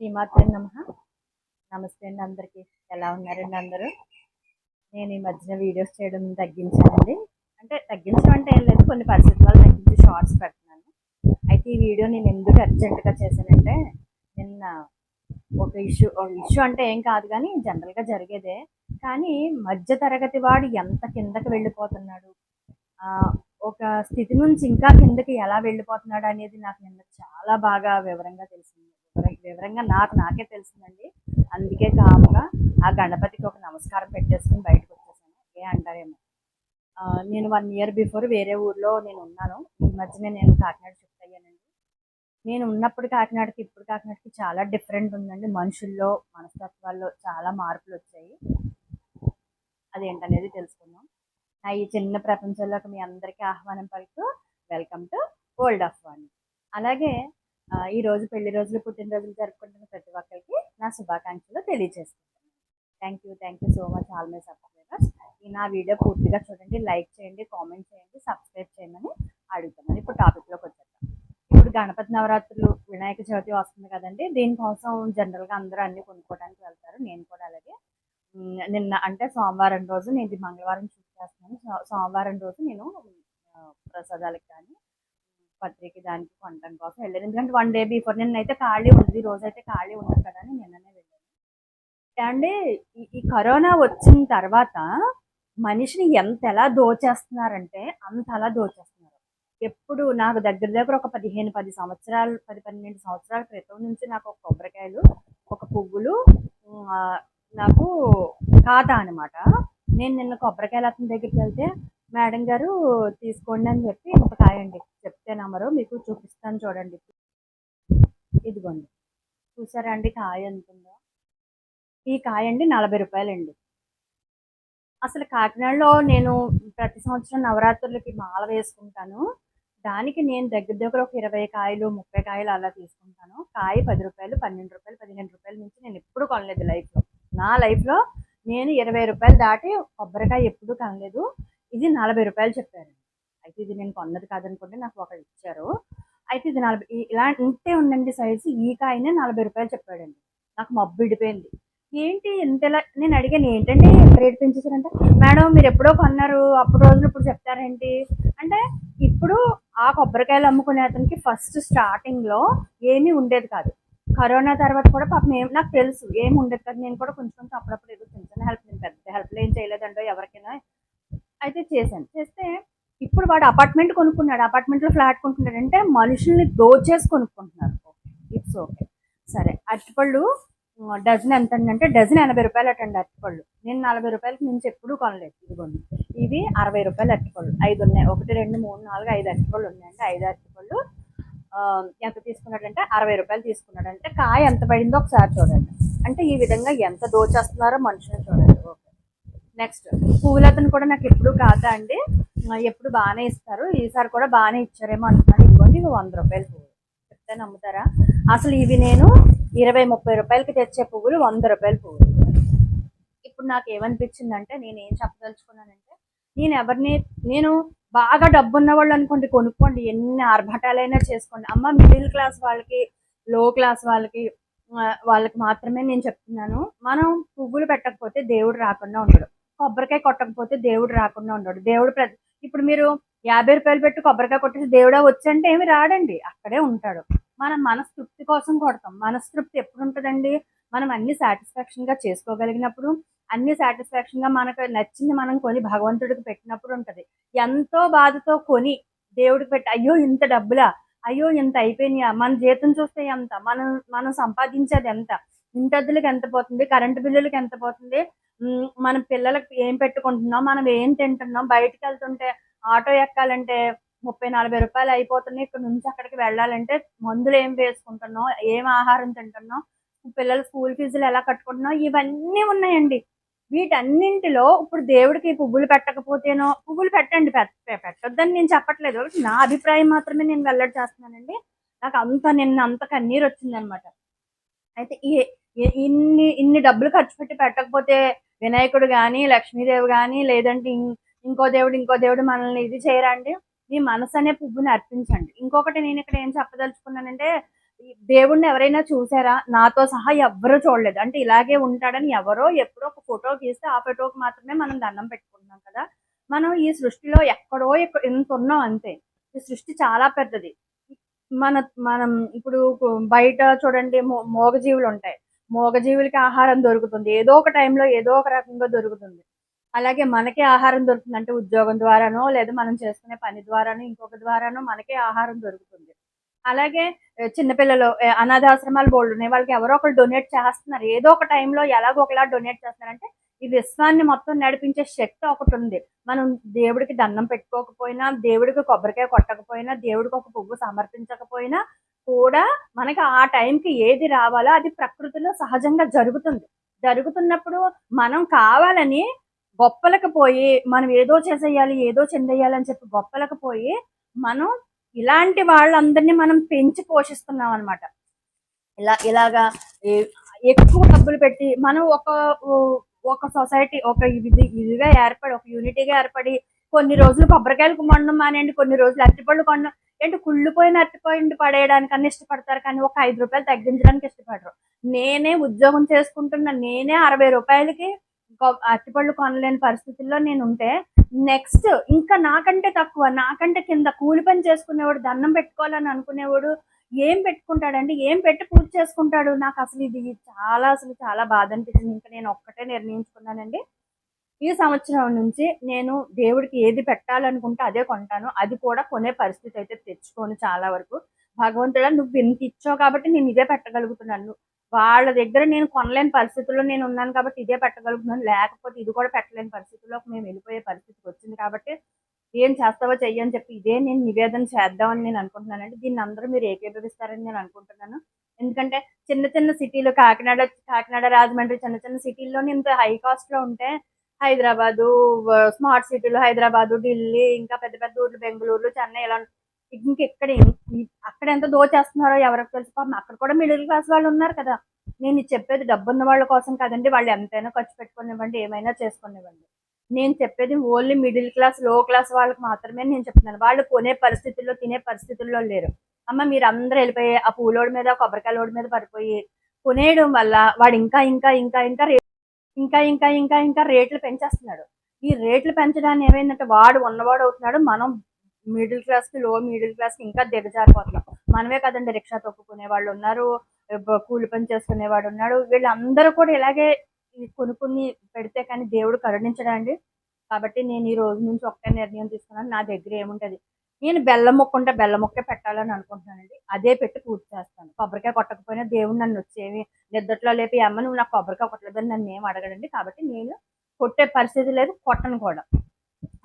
శ్రీమాత్రి నమ. నమస్తే అండి అందరికీ. ఎలా ఉన్నారండి అందరూ? నేను ఈ మధ్యన వీడియోస్ చేయడం తగ్గించానండి. అంటే తగ్గించడం అంటే ఏం లేదు కొన్ని పరిస్థితుల వల్ల తగ్గించి షార్ట్స్ పెడుతున్నాను. అయితే ఈ వీడియో నేను ఎందుకు అర్జెంటుగా చేశానంటే నిన్న ఒక ఇష్యూ ఒక ఇష్యూ అంటే ఏం కాదు కానీ జనరల్గా జరిగేదే. కానీ మధ్య తరగతి వాడు ఎంత కిందకి వెళ్ళిపోతున్నాడు? ఒక స్థితి నుంచి ఇంకా కిందకి ఎలా వెళ్ళిపోతున్నాడు అనేది నాకు నిన్న చాలా బాగా వివరంగా తెలిసింది. వివరంగా నాకు నాకే తెలిసిందండి. అందుకే కాముగా ఆ గణపతికి ఒక నమస్కారం పెట్టేసుకుని బయటకు వచ్చేసాను. ఏ అంటారేమో. నేను వన్ ఇయర్ బిఫోర్ వేరే ఊర్లో నేను ఉన్నాను. ఈ మధ్యనే నేను కాకినాడ షిఫ్ట్ అయ్యానండి. నేను ఉన్నప్పుడు కాకినాడకి ఇప్పుడు కాకినాడకి చాలా డిఫరెంట్ ఉందండి. మనుషుల్లో మనస్తత్వాల్లో చాలా మార్పులు వచ్చాయి. అదేంటనేది తెలుసుకుందాం. నా ఈ చిన్న ప్రపంచంలోకి మీ అందరికీ ఆహ్వానం పలుకుతూ welcome to world of Vani. అలాగే ఈ రోజు పెళ్ళి రోజులు పుట్టినరోజులు జరుపుకుంటున్న ప్రతి ఒక్కరికి నా శుభాకాంక్షలు తెలియజేస్తున్నాను. Thank you thank you so much all my subscribers ఈ నా వీడియో పూర్తిగా చూడండి లైక్ చేయండి కామెంట్ చేయండి సబ్స్క్రైబ్ చేయమని అడుగుతున్నాను. ఇప్పుడు టాపిక్లోకి వచ్చేద్దాం. ఇప్పుడు గణపతి నవరాత్రులు వినాయక చవితి వస్తుంది కదండి దీనికోసం జనరల్గా అందరూ అన్ని కొనుక్కోవడానికి వెళ్తారు. నేను కూడా అలాగే. నిన్న అంటే సోమవారం రోజు నేను ఇది మంగళవారం చూసి చేస్తున్నాను. సో- సోమవారం రోజు నేను ప్రసాదాలకు కానీ పత్రిక దానికి కొనడం కోసం వెళ్ళాను ఎందుకంటే వన్ డే బిఫోర్ నిన్నైతే ఖాళీ ఉంది. రోజు అయితే ఖాళీ ఉంది కదా అని నిన్ననే వెళ్ళాను. అండి ఈ- ఈ కరోనా వచ్చిన తర్వాత మనిషిని ఎంత ఎలా దోచేస్తున్నారంటే అంత అలా దోచేస్తున్నారు. ఎప్పుడు నాకు దగ్గర దగ్గర ఒక పదిహేను పది సంవత్సరాలు పది పన్నెండు సంవత్సరాల క్రితం నుంచి నాకు ఒక కొబ్బరికాయలు ఒక పువ్వులు నాకు ఖాతా అనమాట నేను నిన్న కొబ్బరికాయలు అతని దగ్గరికి వెళ్తే మేడం గారు తీసుకోండి అని చెప్పి ఇంత కాయండి చెప్తే నమ్మరు మీకు చూపిస్తాను చూడండి. ఇదిగోండి. చూసారా అండి కాయ ఎంత ఉందో ఈ కాయ అండి నలభై రూపాయలండి. అసలు కాకినాడలో నేను ప్రతి సంవత్సరం నవరాత్రులకి మాల వేసుకుంటాను. దానికి నేను దగ్గర దగ్గర ఒక ఇరవై కాయలు ముప్పై కాయలు అలా తీసుకుంటాను. కాయ పది రూపాయలు పన్నెండు రూపాయలు పదిహేను రూపాయల నుంచి నేను ఎప్పుడు కొనలేదు లైఫ్లో. నా లైఫ్లో నేను ఇరవై రూపాయలు దాటి కొబ్బరికాయ ఎప్పుడు కొనలేదు. ఇది నలభై రూపాయలు చెప్పారు. అయితే ఇది నేను కొన్నది కాదనుకుంటే నాకు ఒకటి ఇచ్చారు. అయితే ఇది నలభై ఇలా ఇంతే ఉందండి సైజు ఈ కాయనే నలభై రూపాయలు చెప్పాడండి. నాకు మబ్బు ఇడిపోయింది ఏంటి ఇంతలా నేను అడిగాను ఏంటంటే ఎంత రేట్ పెంచేసారంటే మేడం మీరు ఎప్పుడో కొన్నారు. అప్పుడు రోజులు ఇప్పుడు చెప్తారేంటి? అంటే ఇప్పుడు ఆ కొబ్బరికాయలు అమ్ముకునే అతనికి ఫస్ట్ స్టార్టింగ్లో ఏమీ ఉండేది కాదు. కరోనా తర్వాత కూడా పాపం ఏం నాకు తెలుసు ఏమి ఉండేది కాదు. నేను కూడా కొంచెం కొంచెం అప్పుడప్పుడు ఏదో చిన్న చిన్న హెల్ప్ నేను పెద్ద హెల్ప్లు ఏం చేయలేదండో ఎవరికైనా అయితే చేశాను. చేస్తే ఇప్పుడు వాడు అపార్ట్మెంట్ కొనుక్కున్నాడు. అపార్ట్మెంట్లో ఫ్లాట్ కొనుక్కున్నాడు అంటే మనుషుల్ని దోచేసి కొనుక్కుంటున్నారు. ఇట్స్ ఓకే సరే అరటిపళ్ళు డజన్ ఎంత అంటే డజన్ ఎనభై రూపాయలు అటండి అరటిపళ్ళు. నేను నలభై రూపాయలకి నుంచి ఎప్పుడూ కొనలేదు. ఇదిగోండి. ఇవి అరవై రూపాయలు అరటిపళ్ళు. ఐదు ఉన్నాయి. ఒకటి రెండు మూడు నాలుగు ఐదు అరటిపళ్ళు ఉన్నాయండి. ఐదు అరటిపళ్ళు. ఎంత తీసుకున్నాడంటే అరవై రూపాయలు తీసుకున్నాడంటే కాయ ఎంత పడిందో ఒకసారి చూడండి. అంటే ఈ విధంగా ఎంత దోచేస్తున్నారో మనుషులు చూడండి. ఓకే నెక్స్ట్ పువ్వులతను కూడా నాకు ఎప్పుడు కాదా అండి? ఎప్పుడు బాగానే ఇస్తారు. ఈసారి కూడా బాగానే ఇచ్చారేమో అంటున్నాను ఇదిగోండి ఇవి వంద రూపాయలు పువ్వులు చెప్తే నమ్ముతారా? అసలు ఇవి నేను ఇరవై ముప్పై రూపాయలకి తెచ్చే పువ్వులు వంద రూపాయల పువ్వులు. ఇప్పుడు నాకు ఏమనిపించిందంటే నేను ఏం చెప్పదలుచుకున్నానంటే నేను ఎవరిని నేను బాగా డబ్బు ఉన్న వాళ్ళు అనుకోండి కొనుక్కోండి. ఎన్ని ఆర్భటాలైనా చేసుకోండి. అమ్మ మిడిల్ క్లాస్ వాళ్ళకి లో క్లాస్ వాళ్ళకి వాళ్ళకి మాత్రమే నేను చెప్తున్నాను. మనం పువ్వులు పెట్టకపోతే దేవుడు రాకుండా ఉండడు. కొబ్బరికాయ కొట్టకపోతే దేవుడు రాకుండా ఉండడు. దేవుడు ఇప్పుడు మీరు యాభై రూపాయలు పెట్టి కొబ్బరికాయ కొట్టేసి దేవుడా వచ్చంటే ఏమి రాడండి. అక్కడే ఉంటాడు. మనం మనస్తృప్తి కోసం కొడతాం. మనస్తృప్తి ఎప్పుడు ఉంటుందండి? మనం అన్ని సాటిస్ఫాక్షన్గా చేసుకోగలిగినప్పుడు అన్ని సాటిస్ఫాక్షన్గా మనకు నచ్చింది మనం కొని భగవంతుడికి పెట్టినప్పుడు ఉంటది. ఎంతో బాధతో కొని దేవుడికి పెట్టి అయ్యో ఇంత డబ్బులా? అయ్యో ఇంత అయిపోయినాయా? మన జీతం చూస్తే ఎంత? మనం మనం సంపాదించేది ఎంత? ఇంటద్దులకు ఎంత పోతుంది కరెంటు బిల్లులకు ఎంత పోతుంది మన పిల్లలకి ఏం పెట్టుకుంటున్నాం? మనం ఏం తింటున్నాం? బయటకు వెళ్తుంటే ఆటో ఎక్కాలంటే ముప్పై నలభై రూపాయలు అయిపోతున్నాయి. ఇక్కడ నుంచి అక్కడికి వెళ్ళాలంటే మందులు ఏం వేసుకుంటున్నాం? ఏం ఆహారం తింటున్నాం? పిల్లల స్కూల్ ఫీజులు ఎలా కట్టుకుంటున్నాం? ఇవన్నీ ఉన్నాయండి. వీటన్నింటిలో ఇప్పుడు దేవుడికి పువ్వులు పెట్టకపోతేనో పువ్వులు పెట్టండి. పెట్టొద్దని నేను చెప్పట్లేదు. నా అభిప్రాయం మాత్రమే నేను వెల్లడి చేస్తున్నానండి. నాకు అంత నిన్న అంత కన్నీరు వచ్చిందనమాట అయితే ఈ ఇన్ని ఇన్ని డబ్బులు ఖర్చు పెట్టి పెట్టకపోతే వినాయకుడు కానీ లక్ష్మీదేవి కానీ లేదంటే ఇంకో దేవుడు ఇంకో దేవుడు మనల్ని ఇది చేయరండి మీ మనసు అనే పువ్వుని అర్పించండి. ఇంకొకటి నేను ఇక్కడ ఏం చెప్పదలుచుకున్నానంటే దేవుణ్ణి ఎవరైనా చూసారా? నాతో సహా ఎవ్వరూ చూడలేదు. అంటే ఇలాగే ఉంటాడని ఎవరో ఎప్పుడో ఒక ఫోటో గీస్తే ఆ ఫోటోకి మాత్రమే మనం దండం పెట్టుకుంటున్నాం కదా. మనం ఈ సృష్టిలో ఎక్కడో ఎక్క- ఎంత ఉన్నాం అంతే. ఈ సృష్టి చాలా పెద్దది. మన మనం ఇప్పుడు బయట చూడండి మోగజీవులు మూగజీవులు ఉంటాయి మూగజీవులకి ఆహారం దొరుకుతుంది. ఏదో ఒక టైంలో ఏదో ఒక రకంగా దొరుకుతుంది. అలాగే మనకే ఆహారం దొరుకుతుంది. అంటే ఉద్యోగం ద్వారానో లేదా మనం చేసుకునే పని ద్వారానో ఇంకొక ద్వారానో మనకే ఆహారం దొరుకుతుంది. అలాగే చిన్నపిల్లలు అనాథాశ్రమాలు బోల్డ్ ఉన్నాయి. వాళ్ళకి ఎవరో ఒకరు డొనేట్ చేస్తున్నారు. ఏదో ఒక టైంలో ఎలాగో ఒకలా డొనేట్ చేస్తున్నారంటే ఈ విశ్వాన్ని మొత్తం నడిపించే శక్తి ఒకటి ఉంది. మనం దేవుడికి దండం పెట్టుకోకపోయినా దేవుడికి కొబ్బరికాయ కొట్టకపోయినా దేవుడికి ఒక పువ్వు సమర్పించకపోయినా కూడా మనకి ఆ టైంకి ఏది రావాలో అది ప్రకృతిలో సహజంగా జరుగుతుంది. జరుగుతున్నప్పుడు మనం కావాలని గొప్పలకు పోయి మనం ఏదో చేసేయాలి ఏదో చెందేయాలి అని చెప్పి గొప్పలకు పోయి మనం ఇలాంటి వాళ్ళందరినీ మనం పెంచి పోషిస్తున్నాం అనమాట ఇలా ఇలాగా ఎక్కువ డబ్బులు పెట్టి మనం ఒక ఒక సొసైటీ ఒక ఇది ఇదిగా ఏర్పడి ఒక యూనిటీగా ఏర్పడి కొన్ని రోజులు కొబ్బరికాయలు కొనడం మానేయండి కొన్ని రోజులు అరటిపళ్ళు కొనడం ఏంటి కుళ్ళిపోయిన అరటిపండు పడేయడానికన్నా ఇష్టపడతారు కానీ ఒక ఐదు రూపాయలు తగ్గించడానికి ఇష్టపడరు. నేనే ఉద్యోగం చేసుకుంటున్న నేనే అరవై రూపాయలకి అరటిపళ్ళు కొనలేని పరిస్థితుల్లో నేను ఉంటే నెక్స్ట్ ఇంకా నాకంటే తక్కువ నాకంటే కింద కూలి పని చేసుకునేవాడు దండం పెట్టుకోవాలని అనుకునేవాడు ఏం పెట్టుకుంటాడండి? ఏం పెట్టి పూజ చేసుకుంటాడు? నాకు అసలు ఇది చాలా అసలు చాలా బాధ అనిపించింది. ఇంకా నేను ఒక్కటే నిర్ణయించుకున్నానండి. ఈ సంవత్సరం నుంచి నేను దేవుడికి ఏది పెట్టాలనుకుంటే అదే కొంటాను. అది కూడా కొనే పరిస్థితి అయితే తెచ్చుకోను చాలా వరకు. భగవంతుడా నువ్వు ఇంత ఇచ్చావు కాబట్టి నేను ఇదే పెట్టగలుగుతున్నాను. వాళ్ళ దగ్గర నేను కొనలేని పరిస్థితుల్లో నేను ఉన్నాను కాబట్టి ఇదే పెట్టగలుగుతున్నాను. లేకపోతే ఇది కూడా పెట్టలేని పరిస్థితుల్లో మేము వెళ్ళిపోయే పరిస్థితికి వచ్చింది కాబట్టి ఏం చేస్తావో చెయ్యని చెప్పి ఇదే నేను నివేదన చేద్దామని నేను అనుకుంటున్నానండి. దీన్ని అందరూ మీరు ఏకీభవిస్తారని నేను అనుకుంటున్నాను. ఎందుకంటే చిన్న చిన్న సిటీలు కాకినాడ కాకినాడ రాజమండ్రి చిన్న చిన్న సిటీల్లో ఇంత హై కాస్ట్లో ఉంటే హైదరాబాదు స్మార్ట్ సిటీలు హైదరాబాదు ఢిల్లీ ఇంకా పెద్ద పెద్ద ఊర్లు బెంగళూరు చెన్నై ఇలా ఇంకెక్కడ అక్కడ ఎంత దోచేస్తున్నారో ఎవరికి తెలుసు? అక్కడ కూడా మిడిల్ క్లాస్ వాళ్ళు ఉన్నారు కదా. నేను చెప్పేది డబ్బున్న వాళ్ళ కోసం కదండి. వాళ్ళు ఎంతైనా ఖర్చు పెట్టుకునివ్వండి ఏమైనా చేసుకునివ్వండి. నేను చెప్పేది ఓన్లీ మిడిల్ క్లాస్లో క్లాస్ వాళ్ళకి మాత్రమే నేను చెప్తున్నాను. వాళ్ళు కొనే పరిస్థితుల్లో తినే పరిస్థితుల్లో లేరు. అమ్మ మీరు అందరూ వెళ్ళిపోయి ఆ పూలోడి మీద కొబ్బరికాయ లోడి మీద పడిపోయి కొనేయడం వల్ల వాడు ఇంకా ఇంకా ఇంకా ఇంకా ఇంకా ఇంకా ఇంకా ఇంకా రేట్లు పెంచేస్తున్నాడు. ఈ రేట్లు పెంచడానికి ఏమైందంటే వాడు ఉన్నవాడు అవుతున్నాడు. మనం మిడిల్ క్లాస్కి లో మిడిల్ క్లాస్కి ఇంకా దిగజారిపోతున్నాం. మనమే కదండి రిక్షా తొక్కుకునే వాళ్ళు ఉన్నారు కూలి పని చేసుకునేవాడు ఉన్నాడు. వీళ్ళందరూ కూడా ఇలాగే కొన్ని కొన్ని పెడితే కానీ దేవుడు కరుణించడండి కాబట్టి నేను ఈ రోజు నుంచి ఒకటే నిర్ణయం తీసుకున్నాను. నా దగ్గర ఏముంటుంది? నేను బెల్లం మొక్క ఉంటే బెల్లం మొక్కే పెట్టాలని అనుకుంటున్నానండి అదే పెట్టి పూజ చేస్తాను. కొబ్బరికాయ కొట్టకపోయినా దేవుడు నన్ను వచ్చేవి నిద్దట్లో లేపి అమ్మ నువ్వు నాకు కొబ్బరికాయ కొట్టలేదని నన్ను ఏం అడగడండి? కాబట్టి నేను కొట్టే పరిస్థితి లేదు కొట్టను కూడా.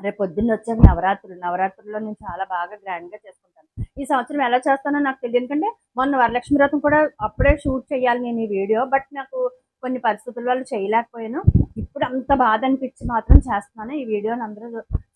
రేపు పొద్దున్న వచ్చే నవరాత్రులు నవరాత్రుల్లో నేను చాలా బాగా గ్రాండ్గా చేసుకుంటాను. ఈ సంవత్సరం ఎలా చేస్తానో నాకు తెలియదు. ఎందుకంటే మొన్న వరలక్ష్మి వ్రతం కూడా అప్పుడే షూట్ చేయాలి నేను ఈ వీడియో. బట్ నాకు కొన్ని పరిస్థితుల వల్ల చేయలేకపోయాను. ఇప్పుడు అంత బాధ అనిపించి మాత్రం చేస్తున్నాను. ఈ వీడియోని అందరూ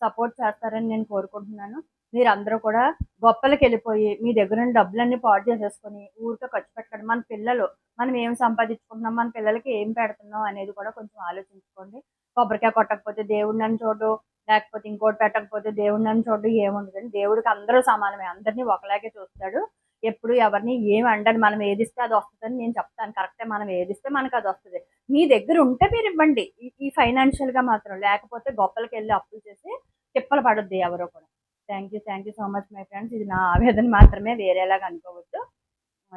సపోర్ట్ చేస్తారని నేను కోరుకుంటున్నాను. మీరు అందరూ కూడా గొప్పలకి వెళ్ళిపోయి మీ దగ్గర ఉన్న డబ్బులన్నీ పాడు చేసేసుకొని ఊరితో ఖర్చు పెట్టకండి. మన పిల్లలు మనం ఏం సంపాదించుకుంటున్నాం మన పిల్లలకి ఏం పెడుతున్నాం అనేది కూడా కొంచెం ఆలోచించుకోండి. కొబ్బరికాయ కొట్టకపోతే దేవుడు నన్ను చూడు లేకపోతే ఇంకోటి పెట్టకపోతే దేవుడు నన్ను చూడు ఏముండదండి. దేవుడికి అందరూ సమానమే. అందరినీ ఒకలాగే చూస్తాడు. ఎప్పుడు ఎవరిని ఏం అండని మనం ఏదిస్తే అది వస్తుందని నేను చెప్తాను. కరెక్టే మనం ఏదిస్తే మనకు అది వస్తుంది. మీ దగ్గర ఉంటే మీరు ఇవ్వండి. ఈ- ఫైనాన్షియల్గా మాత్రం. లేకపోతే గొప్పలకి వెళ్ళి అప్పులు చేసి తిప్పలు పడొద్దు ఎవరో కూడా. Thank you thank you so much my friends ఇది నా ఆవేదన మాత్రమే వేరేలాగా అనుకోవద్దు.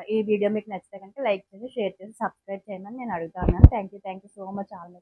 ఈ వీడియో మీకు నచ్చితే కనుక లైక్ చేసి షేర్ చేసి సబ్స్క్రైబ్ చేయమని నేను అడుగుతా ఉన్నాను. Thank you thank you so much all my